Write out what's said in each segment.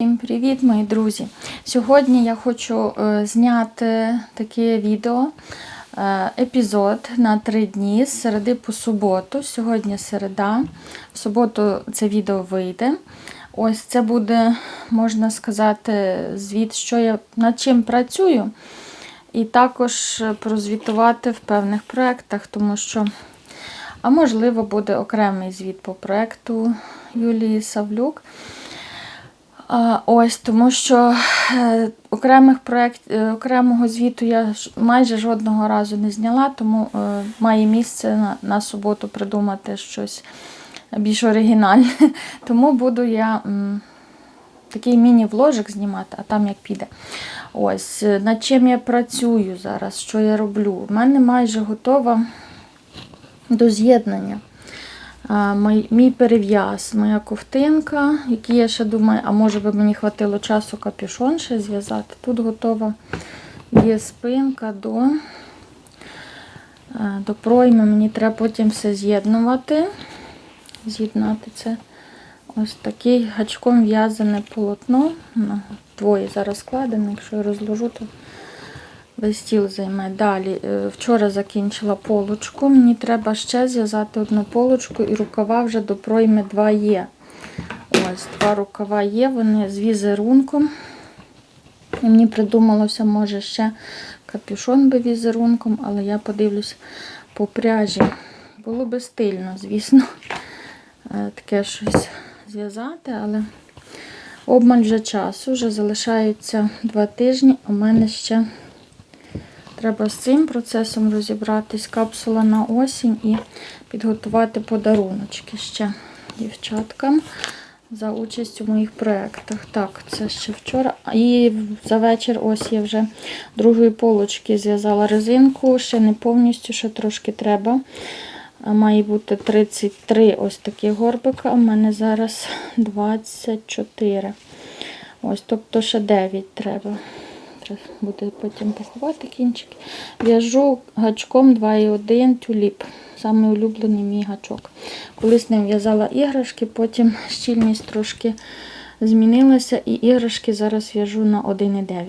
Всім привіт, мої друзі! Сьогодні я хочу е, зняти таке відео, е, епізод на три дні з середи по суботу. Сьогодні середа. В суботу це відео вийде. Ось це буде, можна сказати, звіт, що я над чим працюю. І також прозвітувати в певних проєктах, тому що, а можливо, буде окремий звіт по проєкту Юлії Савлюк. Ось, тому що е, окремих проєкт, е, окремого звіту я майже жодного разу не зняла, тому е, має місце на, на суботу придумати щось більш оригінальне. Тому буду я такий міні-вложик знімати, а там як піде. Ось, над чим я працюю зараз, що я роблю. У мене майже готова до з'єднання. Мій, перев'яз, моя ковтинка, який я ще думаю, а може би мені хватило часу капюшон ще зв'язати. Тут готова є спинка до, е, до пройми. Мені треба потім все з'єднувати. З'єднати це ось такий гачком в'язане полотно. Двоє зараз складено, якщо я розложу, то Весь стіл займе. Далі, е, вчора закінчила полочку. Мені треба ще зв'язати одну полочку і рукава вже до пройми два є. Ось, два рукава є, вони з візерунком. І мені придумалося, може, ще капюшон би візерунком, але я подивлюсь по пряжі. Було би стильно, звісно, е, таке щось зв'язати, але обмаль вже часу, вже залишаються два тижні, у мене ще. Треба з цим процесом розібратись, капсула на осінь і підготувати подаруночки ще дівчаткам за участь у моїх проєктах. Так, це ще вчора. І за вечір ось я вже другої полочки зв'язала резинку, ще не повністю, ще трошки треба. Має бути 33 ось такі горбика, а в мене зараз 24. Ось, тобто ще 9 треба. Буде потім поховати кінчики. В'яжу гачком 2,1 тюліп. Самий улюблений мій гачок. Колись ним в'язала іграшки, потім щільність трошки змінилася, і іграшки зараз в'яжу на 1,9.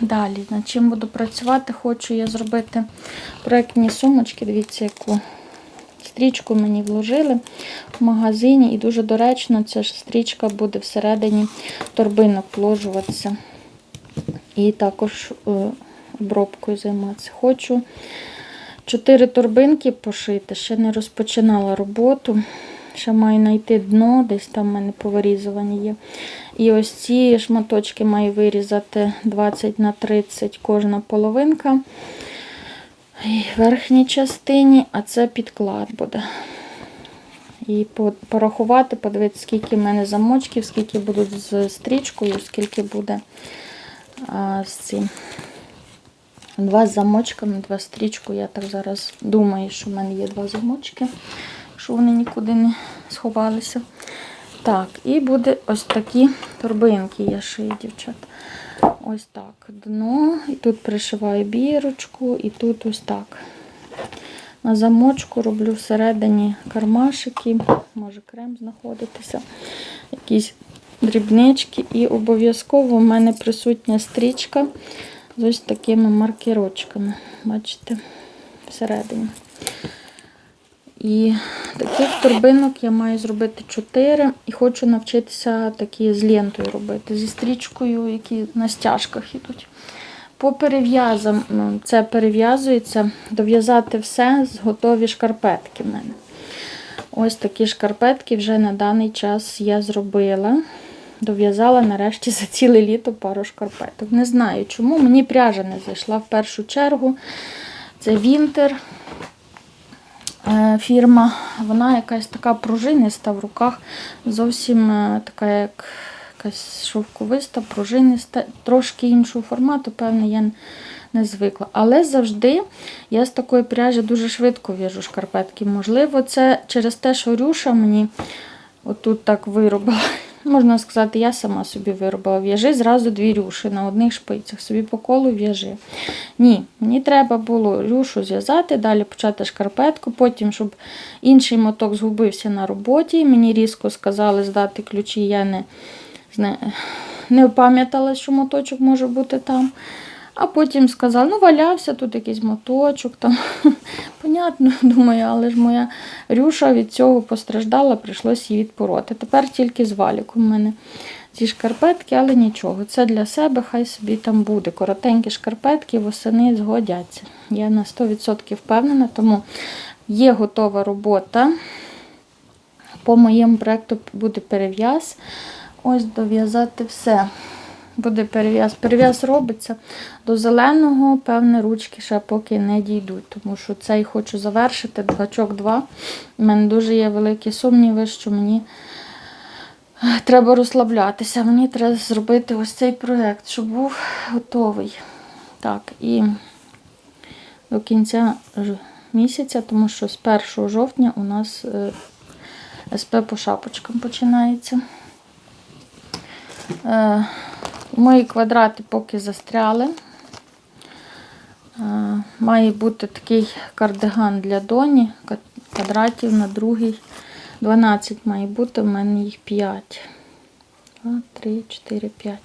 Далі, над чим буду працювати, хочу я зробити проєктні сумочки. Дивіться, яку стрічку мені вложили в магазині, і дуже доречно, ця ж стрічка буде всередині торбинок вложуватися і також е, обробкою займатися. Хочу чотири торбинки пошити, ще не розпочинала роботу. Ще маю знайти дно, десь там в мене повирізувані є. І ось ці шматочки маю вирізати 20 на 30 кожна половинка. В верхній частині, а це підклад буде. І порахувати, подивитися, скільки в мене замочків, скільки будуть з стрічкою, скільки буде з цим. Два з замочками, два стрічку. Я так зараз думаю, що в мене є два замочки, що вони нікуди не сховалися. Так, і буде ось такі торбинки я шию, дівчат. Ось так. Дно. І тут пришиваю бірочку, і тут ось так. На замочку роблю всередині кармашики, може крем знаходитися, якісь дрібнички. І обов'язково в мене присутня стрічка з ось такими маркерочками. Бачите, всередині. І таких торбинок я маю зробити 4 і хочу навчитися такі з лентою робити, зі стрічкою, які на стяжках йдуть. По перев'язам ну, це перев'язується, дов'язати все з готові шкарпетки в мене. Ось такі шкарпетки вже на даний час я зробила. Дов'язала нарешті за ціле літо пару шкарпеток. Не знаю чому. Мені пряжа не зайшла в першу чергу. Це Вінтер е, фірма. Вона якась така пружиниста в руках. Зовсім е, така, як якась шовковиста, пружиниста, трошки іншого формату, певне, я не звикла. Але завжди я з такої пряжі дуже швидко в'яжу шкарпетки. Можливо, це через те, що Рюша мені отут так виробила. Можна сказати, я сама собі виробила. В'яжи зразу дві рюші на одних шпицях, собі по колу в'яжи. Ні, мені треба було рюшу зв'язати, далі почати шкарпетку, потім, щоб інший моток згубився на роботі. Мені різко сказали здати ключі, я не не, не пам'ятала, що моточок може бути там. А потім сказала, ну валявся тут якийсь моточок. там. Понятно, думаю, але ж моя Рюша від цього постраждала, прийшлося її відпороти. Тепер тільки з валіком в мене ці шкарпетки, але нічого. Це для себе, хай собі там буде. Коротенькі шкарпетки восени згодяться. Я на 100% впевнена, тому є готова робота. По моєму проєкту буде перев'яз. Ось дов'язати все. Буде перев'яз. Перев'яз робиться до зеленого, певне, ручки ще поки не дійдуть, тому що цей хочу завершити, гачок 2. У мене дуже є великі сумніви, що мені е, треба розслаблятися. Мені треба зробити ось цей проєкт, щоб був готовий. Так, і до кінця місяця, тому що з 1 жовтня у нас е, СП по шапочкам починається. Мої квадрати поки застряли. Е, Має бути такий кардиган для доні, квадратів на другий. 12 має бути, в мене їх 5. 2, 3, 4, 5.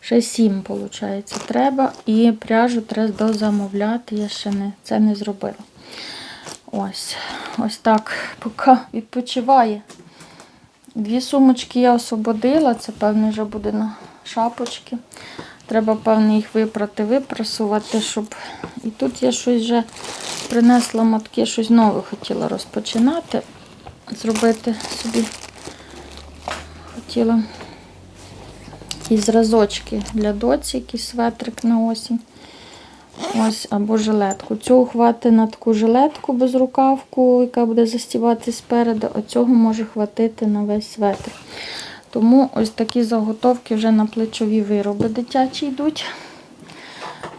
Ще 7, виходить, треба. І пряжу треба дозамовляти, я ще не, це не зробила. Ось, ось так, поки відпочиває. Дві сумочки я освободила, це певне вже буде на шапочки. Треба, певне, їх випрати, випрасувати, щоб. І тут я щось вже принесла мотки, щось нове хотіла розпочинати. Зробити собі. Хотіла якісь зразочки для доці, якийсь светрик на осінь. Ось, або жилетку. Цього хватить на таку жилетку без рукавку, яка буде застівати спереду, а цього може хватити на весь светр. Тому ось такі заготовки вже на плечові вироби дитячі йдуть.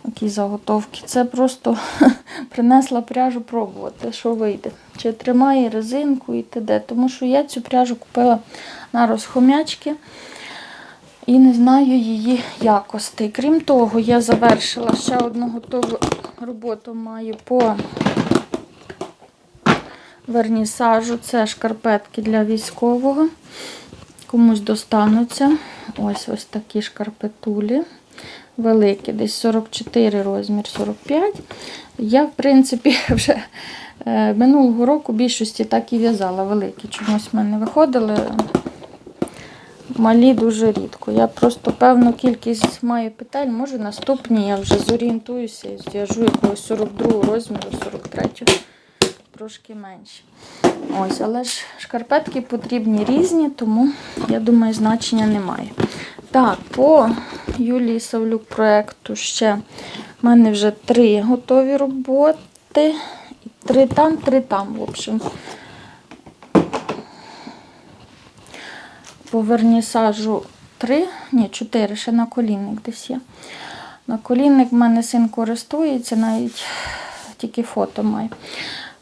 Такі заготовки. Це просто принесла пряжу пробувати, що вийде. Чи тримає резинку і т.д. Тому що я цю пряжу купила на розхомячки і не знаю її якостей. Крім того, я завершила ще одну готову роботу маю по вернісажу. Це шкарпетки для військового. Комусь достануться. Ось ось такі шкарпетулі. Великі, десь 44 розмір, 45. Я, в принципі, вже е, минулого року більшості так і в'язала. Великі. Чомусь в мене виходили. Малі дуже рідко. Я просто певну кількість маю петель. Може наступні я вже зорієнтуюся і зв'яжу якогось 42 розміру, 43 трошки менше. Ось, але ж шкарпетки потрібні різні, тому я думаю, значення немає. Так, по Юлії Савлюк проєкту ще в мене вже три готові роботи. Три там, три там, в общем. По вернісажу три, ні, чотири, ще на колінник десь є. На колінник в мене син користується, навіть тільки фото має.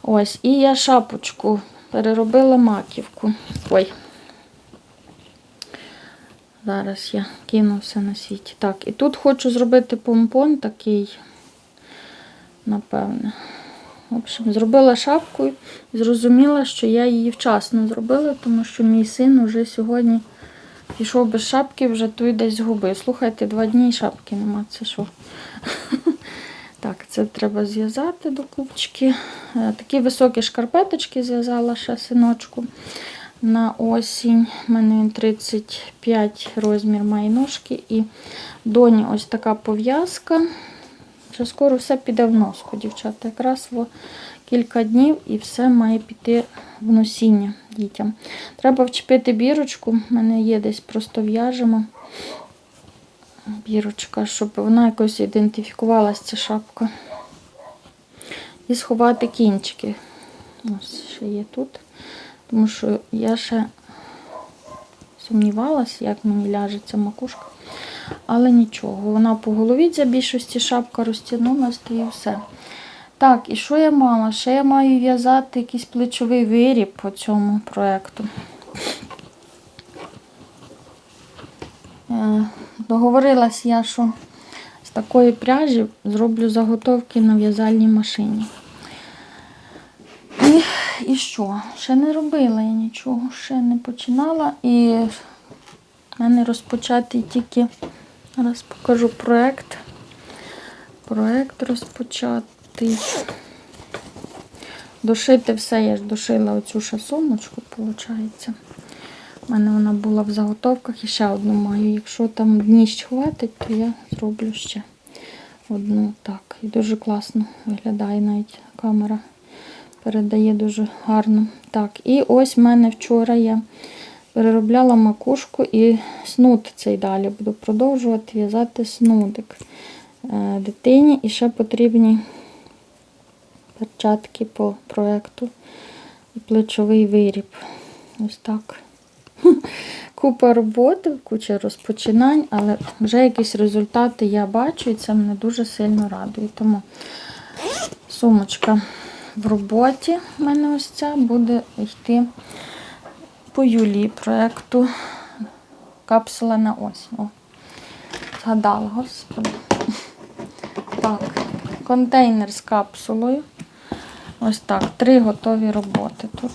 Ось, і я шапочку переробила маківку. Ой. Зараз я кину все на світі. Так, і тут хочу зробити помпон такий, напевне. В общем, зробила шапку і зрозуміла, що я її вчасно зробила, тому що мій син уже сьогодні пішов без шапки, вже той десь згубив. Слухайте, два дні і шапки нема. Це що? Так, це треба зв'язати до купчики. Е, Такі високі шкарпеточки зв'язала ще синочку на осінь. У мене він 35 розмір має ножки. І доні ось така пов'язка. Вже скоро все піде в носку, дівчата. Якраз в кілька днів і все має піти в носіння дітям. Треба вчепити бірочку, в мене є десь просто в'яжемо. Бірочка, щоб вона якось ідентифікувалася, ця шапка. І сховати кінчики. Ось ще є тут. Тому що я ще сумнівалася, як мені ляже ця макушка. Але нічого, вона по голові для більшості шапка розтягнулася і все. Так, і що я мала? Ще я маю в'язати якийсь плечовий виріб по цьому проєкту. Договорилась я, що з такої пряжі зроблю заготовки на в'язальній машині. І, і що? Ще не робила я нічого, ще не починала. І У мене розпочатий тільки, зараз покажу проект. Проект розпочатий. Дошити все, я ж дошила оцю ще сумочку, виходить. У мене вона була в заготовках і ще одну маю. Якщо там дніщ хватить, то я зроблю ще одну. Так, і дуже класно виглядає навіть камера. Передає дуже гарно. Так, і ось в мене вчора я переробляла макушку і снуд цей далі. Буду продовжувати в'язати снудик е, дитині. І ще потрібні перчатки по проекту і плечовий виріб. Ось так. Купа роботи, куча розпочинань, але вже якісь результати я бачу, і це мене дуже сильно радує. Тому сумочка в роботі в мене ось ця буде йти по Юлі проєкту Капсула на осінь. О, згадала, господи. Так, контейнер з капсулою. Ось так, три готові роботи тут.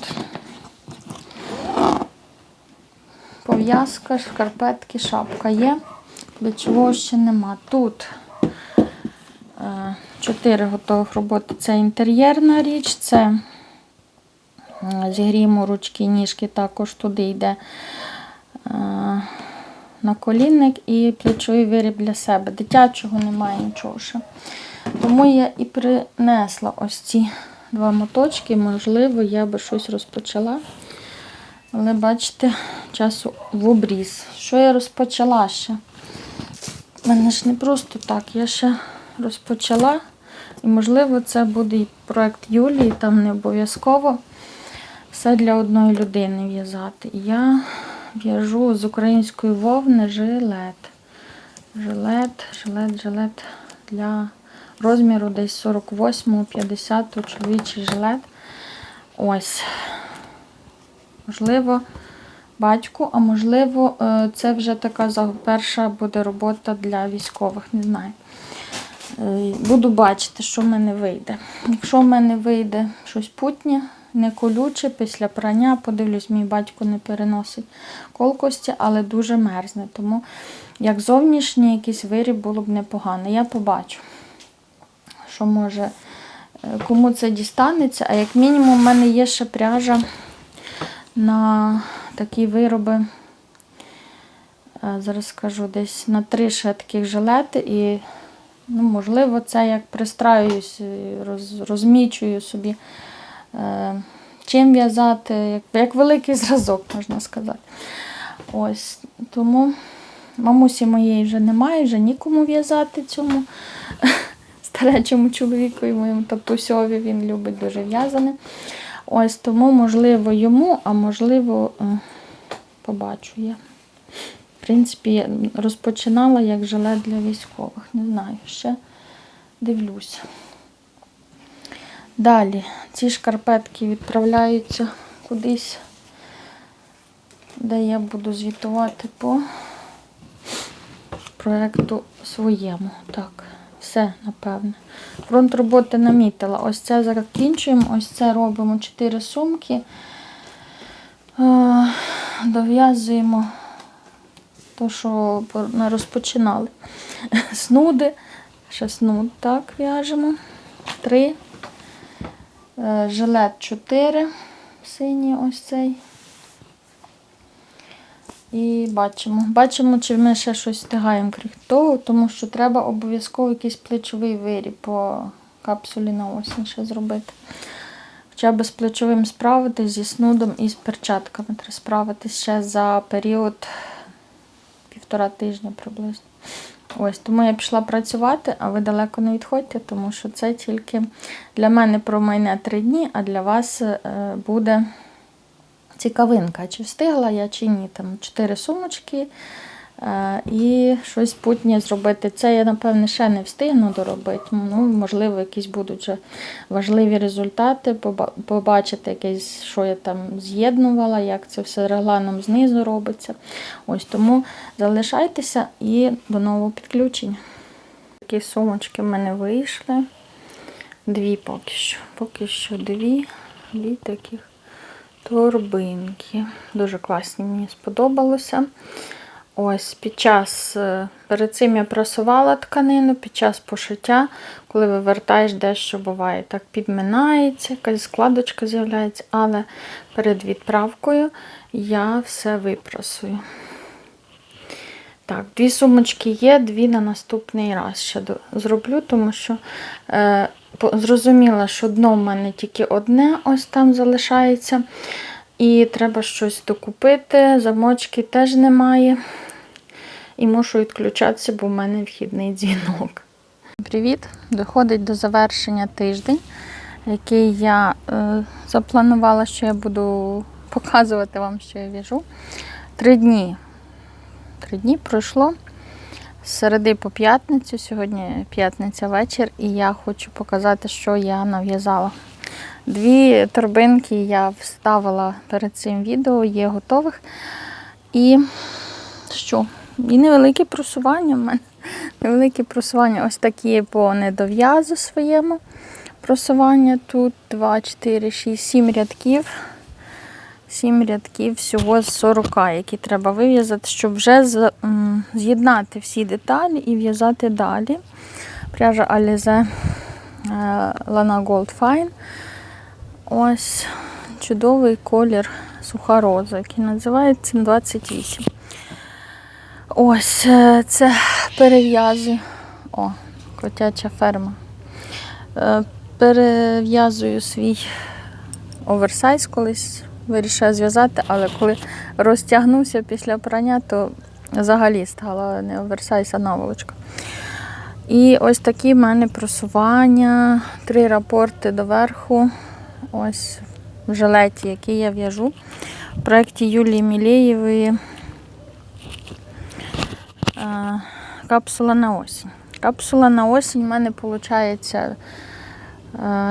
Пов'язка, шкарпетки, шапка є. Плечового ще нема. Тут е, чотири готових роботи. Це інтер'єрна річ, це зігріємо ручки ніжки, також туди йде е, наколінник і плечовий виріб для себе. Дитячого немає нічого ще. Тому я і принесла ось ці два моточки. Можливо, я би щось розпочала. Але бачите, часу в обріз. Що я розпочала ще? У мене ж не просто так. Я ще розпочала. І, можливо, це буде і проєкт Юлії, там не обов'язково все для одної людини в'язати. Я в'яжу з української вовни жилет. Жилет, жилет, жилет для розміру десь 48-50 чоловічий жилет. Ось. Можливо, батьку, а можливо, е, це вже така перша буде робота для військових, не знаю. Е, Буду бачити, що в мене вийде. Якщо в мене вийде щось путнє, не колюче, після прання, подивлюсь, мій батько не переносить колкості, але дуже мерзне. Тому як зовнішній якийсь виріб було б непогано. Я побачу, що може, е, кому це дістанеться. А як мінімум, в мене є ще пряжа на такі вироби. Е, Зараз скажу, десь на три ще таких жилети і, ну, можливо, це як пристраюсь, е, роз, розмічую собі, е, чим в'язати, як, як великий зразок, можна сказати. Ось, тому мамусі моєї вже немає, вже нікому в'язати цьому старечому чоловіку і моєму татусьові, він любить дуже в'язане. Ось тому, можливо, йому, а можливо, е, побачу я. В принципі, розпочинала як жилет для військових. Не знаю, ще дивлюся. Далі ці шкарпетки відправляються кудись, де я буду звітувати по проєкту своєму. Так, все, напевне. Фронт роботи намітила. Ось це закінчуємо, ось це робимо 4 сумки. Е, Дов'язуємо то, що розпочинали. Снуди. Ще снуд так в'яжемо. Три. Е, Жилет 4. Синій ось цей. І бачимо. Бачимо, чи ми ще щось встигаємо крім того, тому що треба обов'язково якийсь плечовий виріб по капсулі на осінь ще зробити. Хоча б з плечовим справитись, зі снудом і з перчатками треба справитись ще за період півтора тижня приблизно. Ось, тому я пішла працювати, а ви далеко не відходьте, тому що це тільки для мене про майне три дні, а для вас е, буде цікавинка, чи встигла я, чи ні. Там чотири сумочки е, і щось путнє зробити. Це я, напевне, ще не встигну доробити. Ну, можливо, якісь будуть вже важливі результати, побачити якесь, що я там з'єднувала, як це все регланом знизу робиться. Ось тому залишайтеся і до нового підключення. Такі сумочки в мене вийшли. Дві поки що. Поки що дві, дві таких торбинки. Дуже класні, мені сподобалося. Ось під час, е, перед цим я просувала тканину, під час пошиття, коли вивертаєш, дещо буває так підминається, якась складочка з'являється, але перед відправкою я все випросую. Так, дві сумочки є, дві на наступний раз ще зроблю, тому що е, зрозуміла, що дно в мене тільки одне ось там залишається. І треба щось докупити, замочки теж немає. І мушу відключатися, бо в мене вхідний дзвінок. Привіт! Доходить до завершення тиждень, який я е, запланувала, що я буду показувати вам, що я в'яжу. Три дні. Три дні пройшло з середи по п'ятницю. Сьогодні п'ятниця вечір, і я хочу показати, що я нав'язала. Дві торбинки я вставила перед цим відео, є готових. І що? І невелике просування в мене. Невелике просування. Ось такі по недов'язу своєму. Просування тут 2, 4, 6, 7 рядків. 7 рядків всього з 40, які треба вив'язати, щоб вже з'єднати всі деталі і в'язати далі. Пряжа Alize е, Lana Gold Fine. Ось чудовий колір суха роза, який називається 28. Ось е, це перев'язую. О, котяча ферма. Е, Перев'язую свій оверсайз колись вирішила зв'язати, але коли розтягнувся після прання, то взагалі стала не оверсайз, наволочка. І ось такі в мене просування, три рапорти доверху. Ось в жилеті, який я в'яжу. В проєкті Юлії Мілєєвої е, капсула на осінь. Капсула на осінь в мене виходить.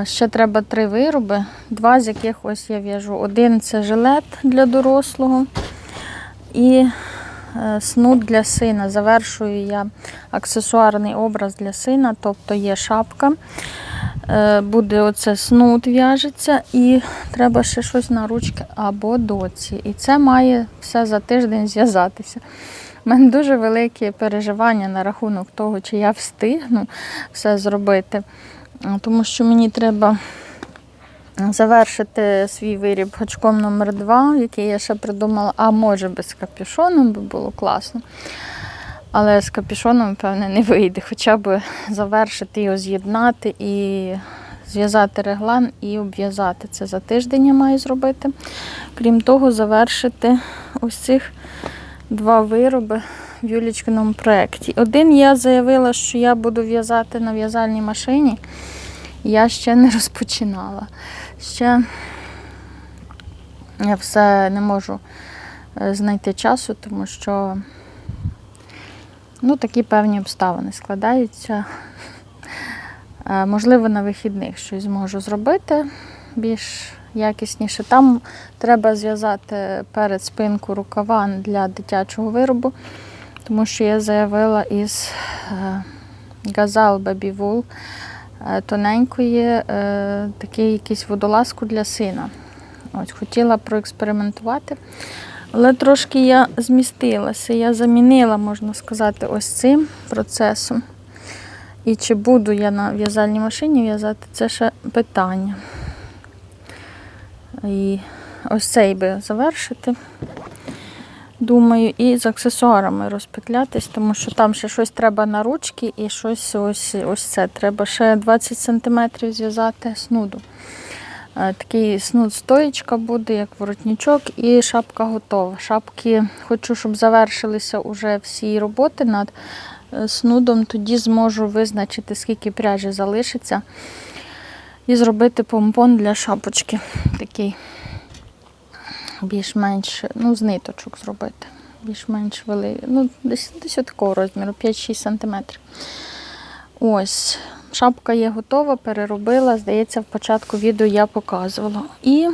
Ще треба три вироби, два з яких я в'яжу. Один це жилет для дорослого і е, снуд для сина. Завершую я аксесуарний образ для сина, тобто є шапка. Е, Буде оце снуд в'яжеться, і треба ще щось на ручки або доці. І це має все за тиждень зв'язатися. У мене дуже великі переживання на рахунок того, чи я встигну все зробити. Тому що мені треба завершити свій виріб гачком номер 2 який я ще придумала, а може без капюшону би було класно. Але з капюшоном, певне, не вийде. Хоча б завершити його, з'єднати і зв'язати реглан і обв'язати. Це за тиждень я маю зробити. Крім того, завершити ось цих два вироби в Юлічкиному проєкті. Один я заявила, що я буду в'язати на в'язальній машині. Я ще не розпочинала. Ще я все не можу е, знайти часу, тому що ну, такі певні обставини складаються. Е, Можливо, на вихідних щось зможу зробити більш якісніше. Там треба зв'язати перед спинку рукава для дитячого виробу, тому що я заявила із е, Baby Wool е, тоненької, е, такий якийсь водолазку для сина. Ось, хотіла проекспериментувати. Але трошки я змістилася. Я замінила, можна сказати, ось цим процесом. І чи буду я на в'язальній машині в'язати, це ще питання. І ось цей би завершити. Думаю, і з аксесуарами розпетлятись, тому що там ще щось треба на ручки і щось ось, ось це. Треба ще 20 см зв'язати снуду. Е, Такий снуд стоїчка буде, як воротничок, і шапка готова. Шапки хочу, щоб завершилися уже всі роботи над е, снудом, тоді зможу визначити, скільки пряжі залишиться, і зробити помпон для шапочки. Такий більш-менш, ну, з ниточок зробити. Більш-менш великий. Ну, десь, десь такого розміру, 5-6 см. Ось, шапка є готова, переробила. Здається, в початку відео я показувала. І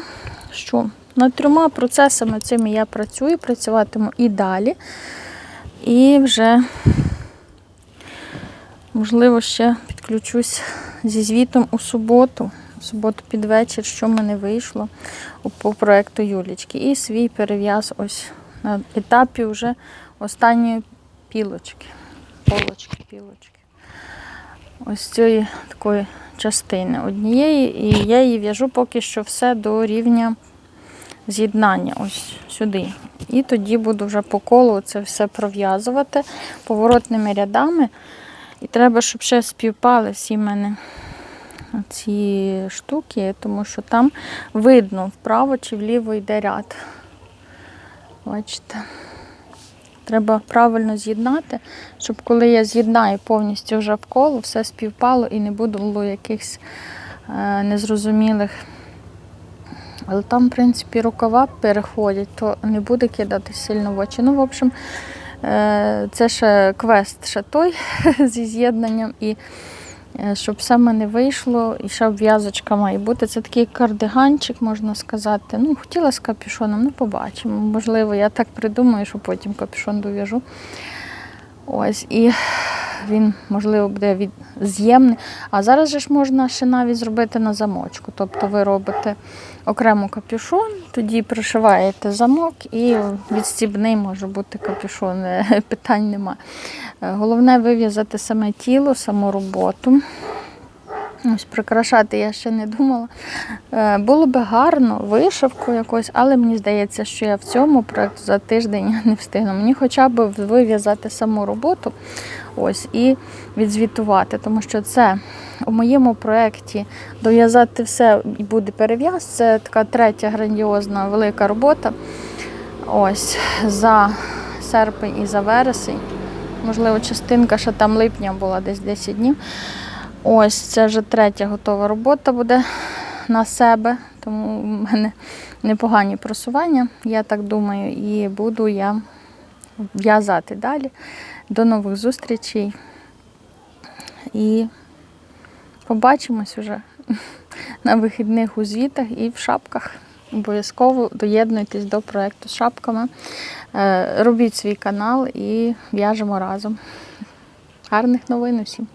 що? Над трьома процесами цими я працюю, працюватиму і далі. І вже, можливо, ще підключусь зі звітом у суботу. В суботу під вечір, що в мене вийшло по проекту Юлічки. І свій перев'яз ось на етапі вже останньої пілочки. Полочки, пілочки. Ось цієї такої частини однієї, і я її в'яжу поки що все до рівня з'єднання, ось сюди. І тоді буду вже по колу це все пров'язувати поворотними рядами. І треба, щоб ще співпали всі мене ці штуки, тому що там видно, вправо чи вліво йде ряд. Бачите? Треба правильно з'єднати, щоб коли я з'єднаю повністю вже в коло, все співпало і не було якихось е, незрозумілих. Але там, в принципі, рукава переходять, то не буде кидати сильно в очі. Ну, в общем, е, це ще квест ще той зі з'єднанням. І щоб все в мене вийшло, і ще обв'язочка має бути. Це такий кардиганчик, можна сказати. Ну, хотіла з капюшоном, ну побачимо. Можливо, я так придумаю, що потім капюшон дов'яжу. Ось, і він, можливо, буде від... з'ємний. А зараз же ж можна ще навіть зробити на замочку. Тобто ви робите окремо капюшон, тоді пришиваєте замок і відстібний може бути капюшон, е, питань нема. Е, Головне вив'язати саме тіло, саму роботу. Ось прикрашати я ще не думала. Е, Було би гарно вишивку якось, але мені здається, що я в цьому проєкту за тиждень не встигну. Мені хоча б вив'язати саму роботу ось, і відзвітувати, тому що це у моєму проєкті дов'язати все і буде перев'яз. Це така третя грандіозна велика робота. Ось за серпень і за вересень. Можливо, частинка ще там липня була десь 10 днів. Ось це вже третя готова робота буде на себе, тому в мене непогані просування, я так думаю, і буду я в'язати далі. До нових зустрічей. І побачимось уже на вихідних у звітах і в шапках. Обов'язково доєднуйтесь до проєкту з шапками. Е, Робіть свій канал і в'яжемо разом. Гарних новин усім!